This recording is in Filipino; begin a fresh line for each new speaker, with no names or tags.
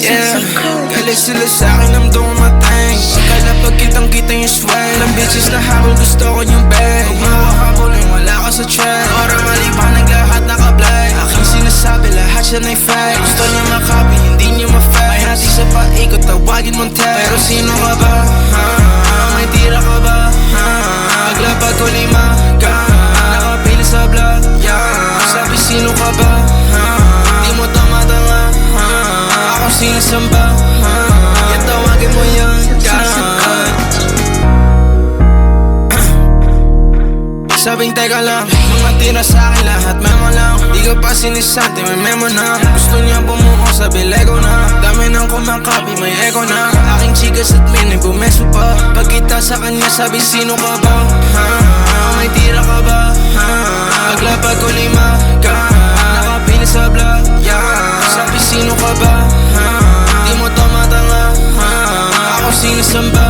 Galit sila sa'kin, my thing. Akala pag kitang kita yung swag. Ilang bitches na habol, gusto ko yung bag. Huwag mo habulin, wala ka sa track. Ora maliwanag, lahat naka-black. Aking sinasabi, lahat siya na fact Gusto niya makopy, hindi niya ma-fact. May hati sa paikot, tawagin mong text Pero sino ka ba? Ha? Ako sinasamba ha? Kaya tawagin mo yan ka Sabing teka lang Mga tira sa akin lahat memo lang Di ka pa sinisante may memo na Gusto niya bumuo sabi lego na Dami nang kumakapi may echo na Aking chikas at mini bumeso pa Pag kita sa kanya sabi sino ka ba ha? May tira ka ba ha? somebody